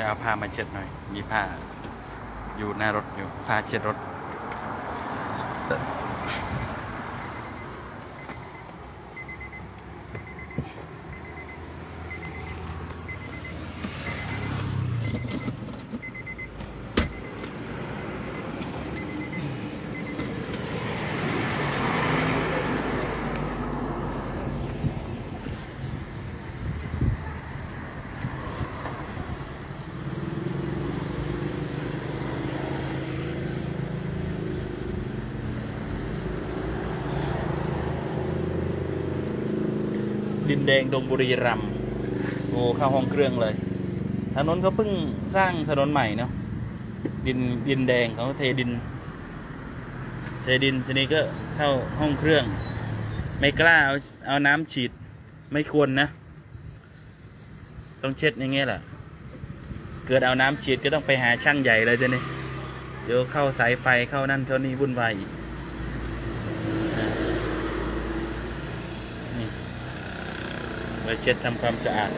เลยเอาผ้ามาเช็ดหน่อย มีผ้าอยู่หน้ารถอยู่ผ้าเช็ดรถ ดินแดงดงบุรีรัมโอ้เข้าห้องเครื่องเลย ถนนเขาเพิ่งสร้างถนนใหม่เนาะดินดินแดงเขาเทดิน เทดินทีนี้ก็เข้าห้องเครื่อง ไม่กล้าเอาเอาน้ำฉีดไม่ควรนะ ต้องเช็ดอย่างเงี้ยแหละเกิดเอาน้ำฉีดก็ต้องไปหาช่างใหญ่เลยทีนี้เดี๋ยวเข้าสายไฟเข้านั่นเข้านี่วุ่นวายอีกอ่านี่ ไว้เช็ดทำความสะอาด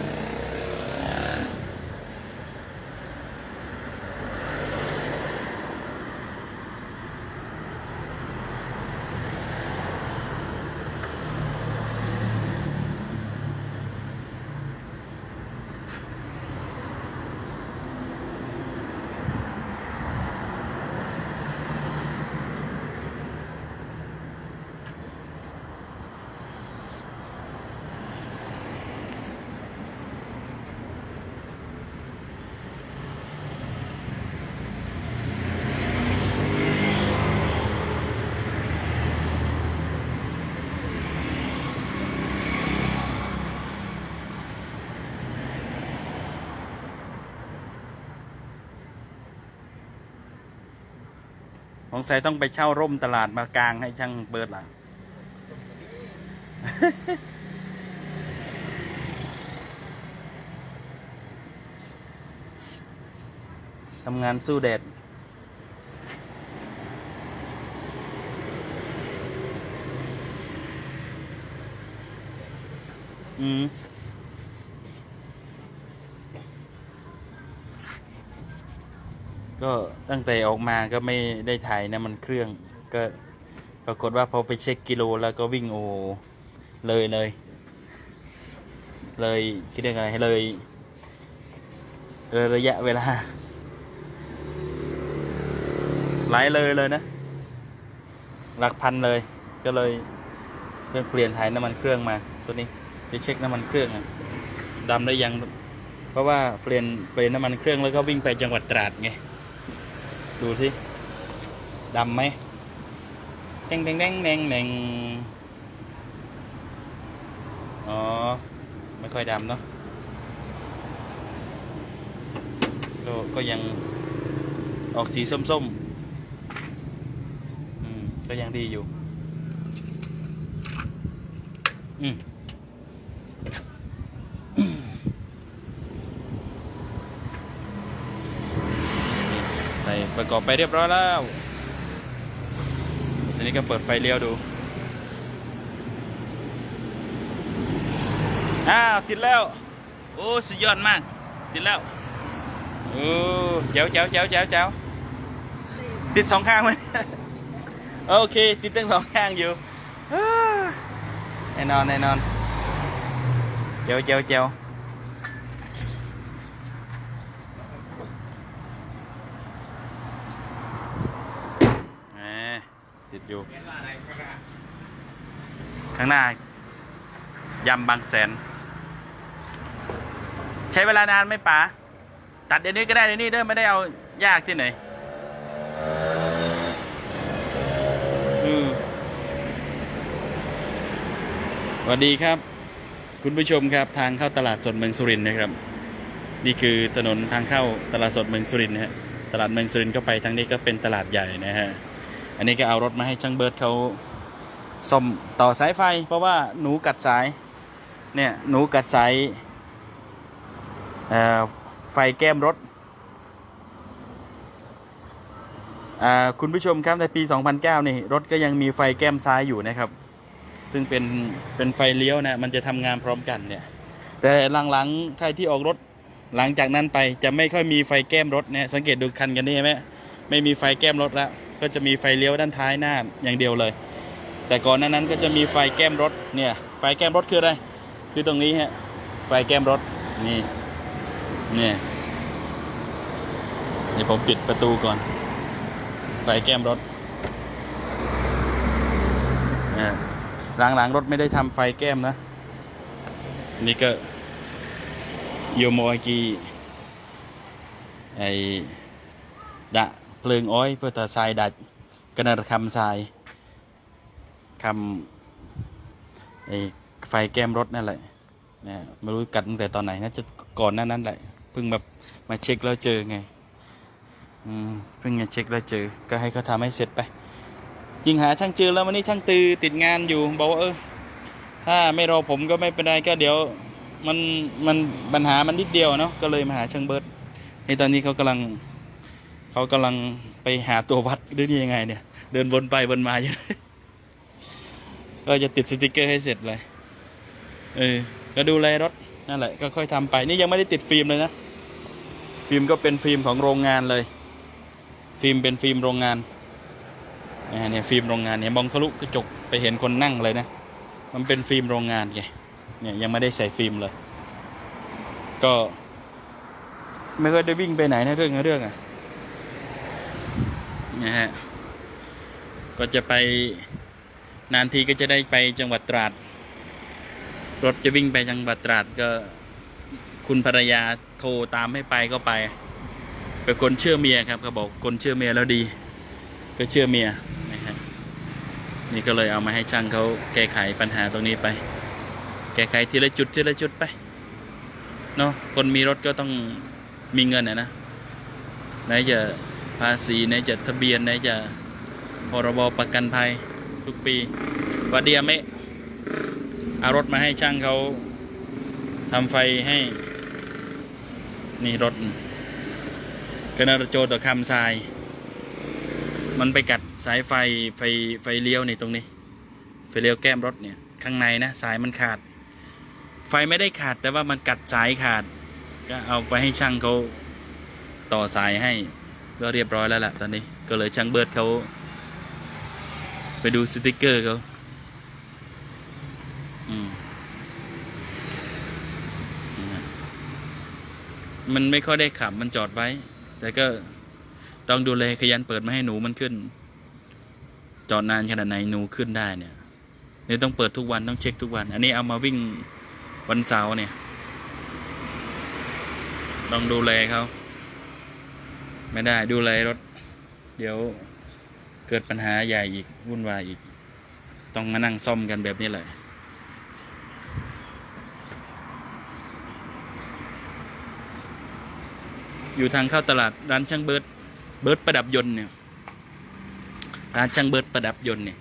สงสัยต้องไปเช่าร่มตลาดมากางให้ช่างเบิร์ดล่ะทำงานสู้แดดอืม ก็ตั้งแต่ออกมาก็ไม่ได้ถ่ายนะมันเครื่อง ก็ปรากฏว่าพอไปเช็คกิโลแล้วก็วิ่งโอเลยเลย เลยคิดยังไงเลยเลยระยะเวลา หลายเลยเลยนะ หลักพันเลย ก็เลยเรื่องเปลี่ยนถ่ายน้ำมันเครื่องมาตัวนี้ไปเช็คน้ำมันเครื่องอะดำได้ยัง เพราะว่าเปลี่ยนเปลี่ยนน้ำมันเครื่องแล้วก็วิ่งไปจังหวัดตราดไง ดูสิดำไหมแดงแดงแดงแดงแดงอ๋อ ไม่ค่อยดำเนาะก็ก็ยังออกสีส้มๆ อืม ก็ยังดีอยู่ อืม ใส่ ประกอบไปเรียบร้อยแล้วทีนี้ก็เปิดไฟเลี้ยวดู อ้าว ติดแล้ว โอ้สุดยอดมาก ติดแล้ว โอ้เจ๋วเจ๋วเจ๋วเจ๋วเจ๋วติดสองข้างไหมโอเค ติดทั้งสองข้างอยู่แน่นอนแน่นอนเจ๋วเจ๋วเจ๋ว แหมติ ดอยู่ ข้างหน้ายำบางแสน ใช้เวลานานไหมป๋าตัดเดี๋ยวนี้ก็ได้เดี๋ยวนี้เด้อไม่ได้เอายากที่ไหนอืมสวัสดีครับ คุณผู้ชมครับทางเข้าตลาดสดเมืองสุรินทร์นะครับ นี่คือถนนทางเข้าตลาดสดเมืองสุรินทร์นะฮะตลาดเมืองสุรินทร์ก็ไปทางนี้ก็เป็นตลาดใหญ่นะฮะ อันนี้ก็เอารถมาให้ช่างเบิร์ดเขาซ่อมต่อสายไฟ เพราะว่าหนูกัดสาย เนี่ยหนูกัดสายไฟแก้มรถ คุณผู้ชมครับในปี 2009 นี่ รถก็ยังมีไฟแก้มซ้ายอยู่นะครับ ซึ่งเป็นเป็นไฟเลี้ยวนะมันจะทำงานพร้อมกันเนี่ย แต่หลังๆใครที่ออกรถหลังจากนั้นไปจะไม่ค่อยมีไฟแก้มรถเนี่ยสังเกตดูคันกันนี่ไหมไม่มีไฟแก้มรถแล้ว ก็จะมีไฟเลี้ยวด้านท้ายหน้าอย่างเดียวเลย แต่ก่อนหน้านั้นก็จะมีไฟแก้มรถเนี่ยไฟแก้มรถคืออะไรคือตรงนี้ฮะไฟแก้มรถนี่เนี่ยเดี๋ยวผมปิดประตูก่อน ไฟแก้มรถนี่หลังๆรถไม่ได้ทำไฟแก้มนะ นี่ก็โยโมอากิไอดะ เพลิงอ้อยเพื่อตาทรายดัดกระนคำทรายคำไอไฟแก้มรถนั่นแหละเนี่ยไม่รู้กัดตั้งแต่ตอนไหนน่าจะก่อนหน้านั้นแหละเพิ่งแบบมาเช็คแล้วเจอไงอืมเพิ่งมาเช็คแล้วเจอ ก็ให้เขาทำให้เสร็จไปยิงหาช่างเจอแล้ววันนี้ช่างตือติดงานอยู่บอกว่าเออถ้าไม่รอผมก็ไม่เป็นไรก็เดี๋ยวมันมันปัญหามันนิดเดียวเนาะก็เลยมาหาช่างเบิร์ดในตอนนี้เขากำลัง เขากำลังไปหาตัววัดหรือนี่ยังไงเนี่ย เดินวนไปวนมาอยู่ก็จะติดสติกเกอร์ให้เสร็จเลยเออก็ดูแลรถนั่นแหละก็ค่อยทำไป นี่ยังไม่ได้ติดฟิล์มเลยนะ ฟิล์มก็เป็นฟิล์มของโรงงานเลย ฟิล์มเป็นฟิล์มโรงงานเนี่ยฟิล์มโรงงานเนี่ยมองทะลุกระจกไปเห็นคนนั่งเลยนะ มันเป็นฟิล์มโรงงานไงเนี่ยยังไม่ได้ใส่ฟิล์มเลย ก็ ไม่ค่อยได้วิ่งไปไหนนะเรื่องนะเรื่องอะ นะฮะ ก็จะไปนานทีก็จะได้ไปจังหวัดตราด รถจะวิ่งไปจังหวัดตราดก็คุณภรรยาโทรตามให้ไปก็ไปเป็นคนเชื่อเมียครับเขาบอกคนเชื่อเมียแล้วดี ก็เชื่อเมียนะฮะนี่ก็เลยเอามาให้ช่างเขาแก้ไขปัญหาตรงนี้ไป แก้ไขทีละจุดทีละจุดไปเนาะคนมีรถก็ต้องมีเงินนะนะไหนจะาษีไหนจะทะเบียนไหนจะพรบประกันภัยทุกปีวัดเดียเมะเอารถมาให้ช่างเขาทำไฟให้ นี่รถกระนาโจต่อคำทราย มันไปกัดสายไฟไฟไฟเลี้ยวนี่ตรงนี้ ไฟเลี้ยวแก้มรถเนี่ย ข้างในนะ สายมันขาด ไฟไม่ได้ขาดแต่ว่ามันกัดสายขาด ก็เอาไปให้ช่างเขาต่อสายให้ ก็เรียบร้อยแล้วแหละตอนนี้ก็เลยช่างเบิร์ดเขาไปดูสติกเกอร์เขาอืมมันไม่ค่อยได้ขับมันจอดไว้ แต่ก็ต้องดูแลขยันเปิดมาให้หนูมันขึ้น จอดนานขนาดไหนหนูขึ้นได้เนี่ยเนี่ยต้องเปิดทุกวันต้องเช็คทุกวัน อันนี้เอามาวิ่งวันเสาร์เนี่ย ต้องดูแลเขา ไม่ได้ดูแลรถ เดี๋ยวเกิดปัญหาใหญ่อีก วุ่นวายอีก ต้องมานั่งซ่อมกันแบบนี้แหละอยู่ทางเข้าตลาดร้านช่างเบิร์ดเบิร์ดประดับยนต์เนี่ยร้านช่างเบิร์ดประดับยนต์เนี่ย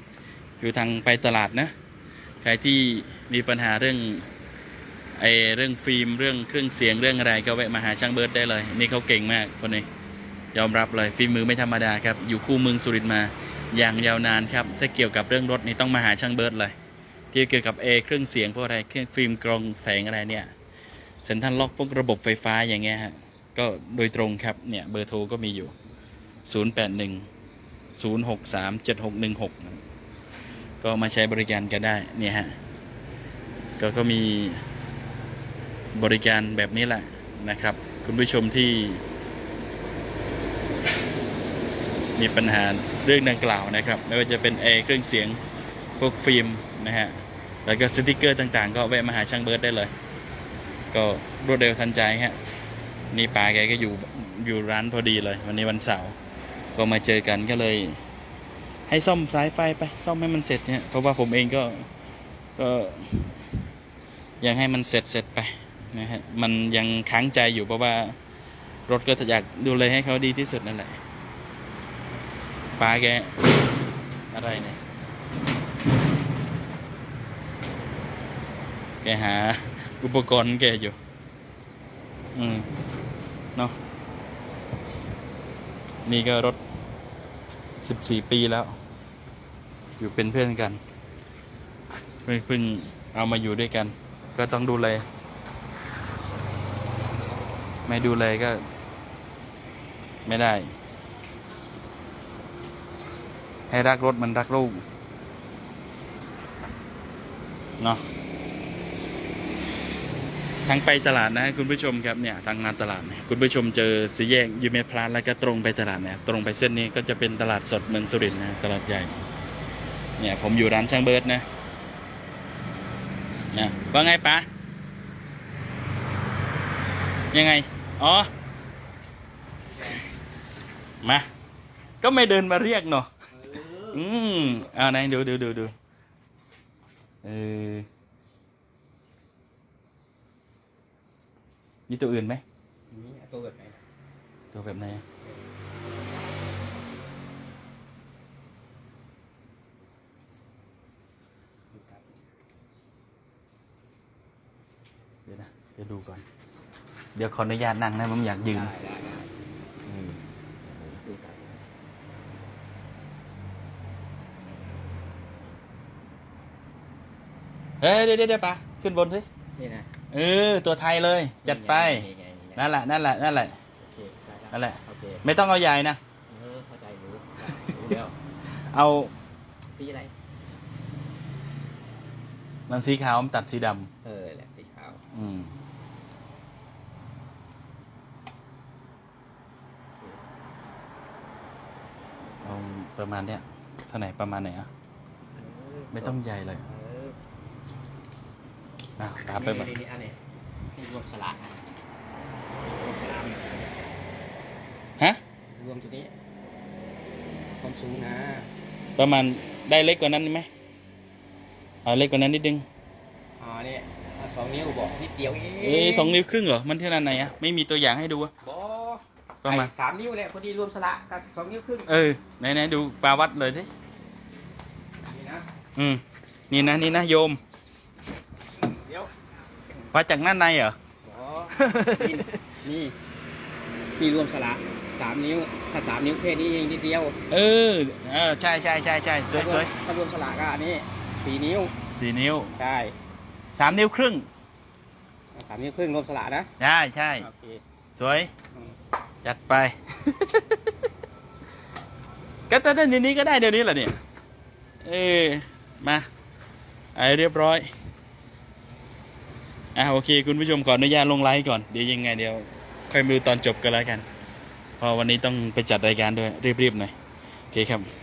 อยู่ทางไปตลาดนะใครที่มีปัญหาเรื่องไอเรื่องฟิล์มเรื่องเครื่องเสียงเรื่องอะไรก็แวะมาหาช่างเบิร์ดได้เลย นี่เขาเก่งมากคนนี้ ยอมรับเลยฝีมือไม่ธรรมดาครับ อยู่คู่เมืองสุรินทร์มาอย่างยาวนานครับ ถ้าเกี่ยวกับเรื่องรถนี่ต้องมาหาช่างเบิร์ดเลย ที่เกี่ยวกับเอเครื่องเสียงพวกอะไรเครื่องฟิล์มกรองแสงอะไรเนี่ยเซ็นทรัลล็อกพวกระบบไฟฟ้าอย่างเงี้ยฮะก็โดยตรงครับเนี่ยเบอร์โทรก็มีอยู่ 081 063 7616 ก็มาใช้บริการกันได้เนี่ยฮะก็ก็มีบริการแบบนี้แหละนะครับ คุณผู้ชมที่ มีปัญหาเรื่องดังกล่าวนะครับ ไม่ว่าจะเป็นแอร์เครื่องเสียงพวกฟิล์มนะฮะแล้วก็สติกเกอร์ต่างๆ ก็แวะมาหาช่างเบิร์ดได้เลย ก็รวดเร็วทันใจฮะนี่ปาแกก็อยู่อยู่ร้านพอดีเลย วันนี้วันเสาร์ก็มาเจอกันก็เลย ให้ซ่อมสายไฟไปซ่อมให้มันเสร็จเนี่ยเพราะว่าผมเองก็ก็ยังให้มันเสร็จเสร็จไปนะฮะมันยังค้างใจอยู่เพราะว่ารถก็อยากดูแลให้เขาดีที่สุดนั่นแหละ ป้าแก อะไรเนี่ย แกหาอุปกรณ์แกอยู่ อืม เนาะ นี่ก็รถสิบสี่ปีแล้ว อยู่เป็นเพื่อนกันเพิ่งเพิ่งเอามาอยู่ด้วยกัน ก็ต้องดูแล ไม่ดูเลก็ ไม่ได้ ให้รักรถมันรักลูกเนาะทางไปตลาดนะคุณผู้ชมครับเนี่ยทางงานตลาดนะคุณผู้ชมเจอสีแยกยูเมพลาสแล้วก็ตรงไปตลาดเนี่ยตรงไปเส้นนี้ก็จะเป็นตลาดสดเมืองสุรินทร์นะตลาดใหญ่เนี่ยผมอยู่ร้านช่างเบิร์ดนะนะว่าไงปะยังไง อ๋อ มา ก็ไม่เดินมาเรียกเนาะ อืมเอาไหนดูดูดูดูเออมีตัวอื่นไหมนี่ตัวแบบไหนตัวแบบไหนอะเดี๋ยวนะเดี๋ยวดูก่อน เดี๋ยวขออนุญาตนั่งนะผมอยากยืน ได้ได้ได้ อืม ดูกัน เฮ้ยเดี๋ยวเดี๋ยวเดี๋ยวปะขึ้นบนสินี่นะเออตัวไทยเลยจัดไปนี่ไงนี่ไงนั่นแหละนั่นแหละนั่นแหละ โอเคได้ได้นั่นแหละ โอเคไม่ต้องเอาใหญ่นะเออเข้าใจรู้รู้แล้วเอาสีอะไร มันสีขาวมันตัดสีดำเออแหละสีขาว อืมเอาประมาณเนี้ยเท่าไหร่ประมาณไหนอะเออไม่ต้องใหญ่เลยเออ อะตามไปหมดนี่นี่อันนี้นี่รวมสลักนะรวมสลักฮะ รวมตัวนี้ความสูงนะประมาณได้เล็กกว่านั้นไหมเอาเล็กกว่านั้นนิดนึงอ๋อเนี่ยเอาสองนิ้วบอกนิดเดียวเองเอ้ยสองนิ้วครึ่งเหรอ มันเท่านั้นไหนอะ ไม่มีตัวอย่างให้ดูอะบอประมาณไอ้สามนิ้วแหละพอดีรวมสลักกับสองนิ้วครึ่งเออ ไหนไหนดูปลาวัดเลยสินี่นะ อืม นี่นะ นี่นะโยมเดี๋ยว มาจากนั่นในเหรอ อ๋อนี่นี่นี่รวมสระสามนิ้ว ถ้าสามนิ้วแค่นี้เองนิดเดียวเออ เออ ใช่ใช่ใช่ใช่สวยสวยถ้ารวมสระก็อันนี้สี่นิ้วสี่นิ้วใช่สามนิ้วครึ่งสามนิ้วครึ่งรวมสระนะใช่ใช่โอเคสวยอืมจัดไป ก็แต่เดี๋ยวนี้ก็ได้เดี๋ยวนี้แหละเนี่ย เออมาไอเรียบร้อย อะโอเค คุณผู้ชมขออนุญาตลงไลฟ์ก่อนเดี๋ยวยังไงเดี๋ยวค่อยมาดูตอนจบกันแล้วกัน เพราะวันนี้ต้องไปจัดรายการด้วยรีบๆหน่อยโอเคครับ